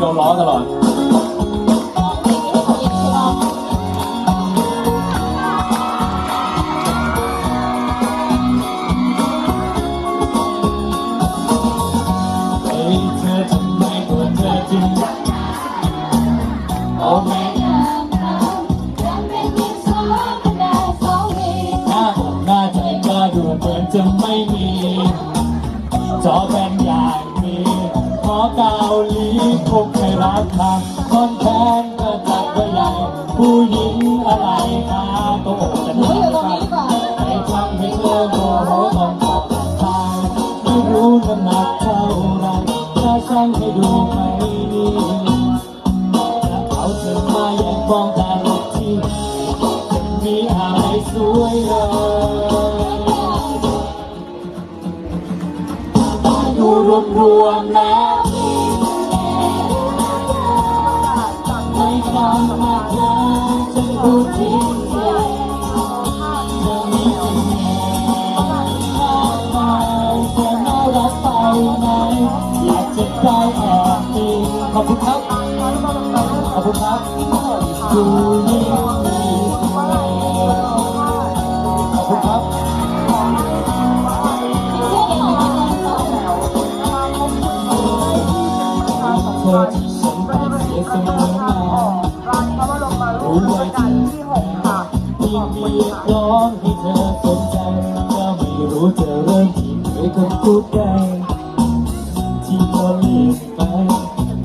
โดนล้อตลอดเฮ้ยเธอทำไมตัวเธอจึงโอ้แม่หน้าอกหน้าใจก็ดูเหมือนจะไม่มีจอแบนใหญ่มีขอ เกาหลีคงไม่รักทางคนแทนก็จัดว่าใหญ่ผู้หญิงอะไรนะตัวโอ้จะหนูน่าอยู่ตรงนี้ดีกว่าให้ทำให้เธอโมโหต้องขับตายไม่รู้น้ำหนักเท่าไรถ้าช่างให้ดูไหมนี่แล้วเอาเธอมาแย่งฟองแต่ละทีมีอะไรสวยเลยดูรวมรวมแล้ว ขอบคุณครับ ขอบคุณครับดูยิ่งมีขอบคุณครับเธอที่ฉันเป็นเสียสมอ ยิ่งเรียกร้องให้เธอสนใจก็ไม่รู้จะเริ่มที่ไหนคนพูดได้ที่พอเลียกไป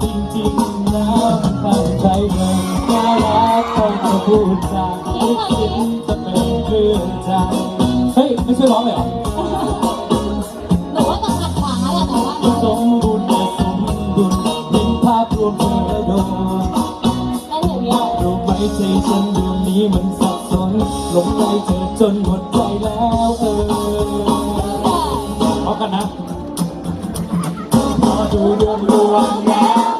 จริงๆแล้วตั้งใจเลยน่รักคนจะพูดจาคิดถึงจะเป็นเรื่องใจเฮ้ย ไม่ใช่ร้องเลยเหรอหนูว่าต้องขัดขวางแล้วแต่ว่าสมบูรณ์และสมดุลเห็นภาพรวมเธอโดนได้หนูเดียวรู้ไหมใจฉันดวงนี้มันสับสน หลงไหลเธอจนหมดใจแล้วเออเอากันนะพอดูรวมรวมๆแล้ว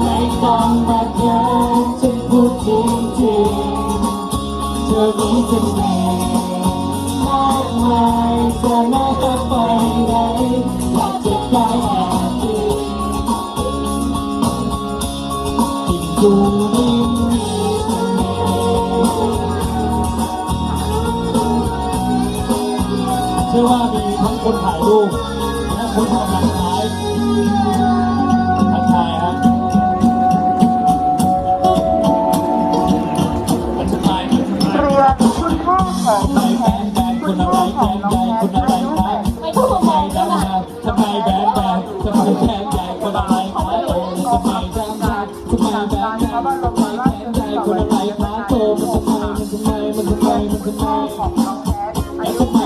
ไม่ต้องมาเกินฉันพูดจริงจริงๆเธอมีเสน่ห์มากมายจะน่าจะไปไหนอยากจะได้แอบอิงยิ่งดู คนถ่ายรูปและคนทำงานขายทักทายฮะมันจะตายมันจะตายเรียนคุณพ่อของทำไมแบนแบนคนอะไรแบนใหญ่คนอะไรครับไปพูดทำโมไมงๆด้วยดำล่ะครับทำไมแบนแบนทำไมแบนใหญ่คนอะไรครับโอ้ทำไมดำครับทำไมแบนแบนทำไมแบนใหญ่คนอะไรครับโอ้มันทำไมมันทำไมมันทำไมมันทำไมของน้องแพทแล้วทำไม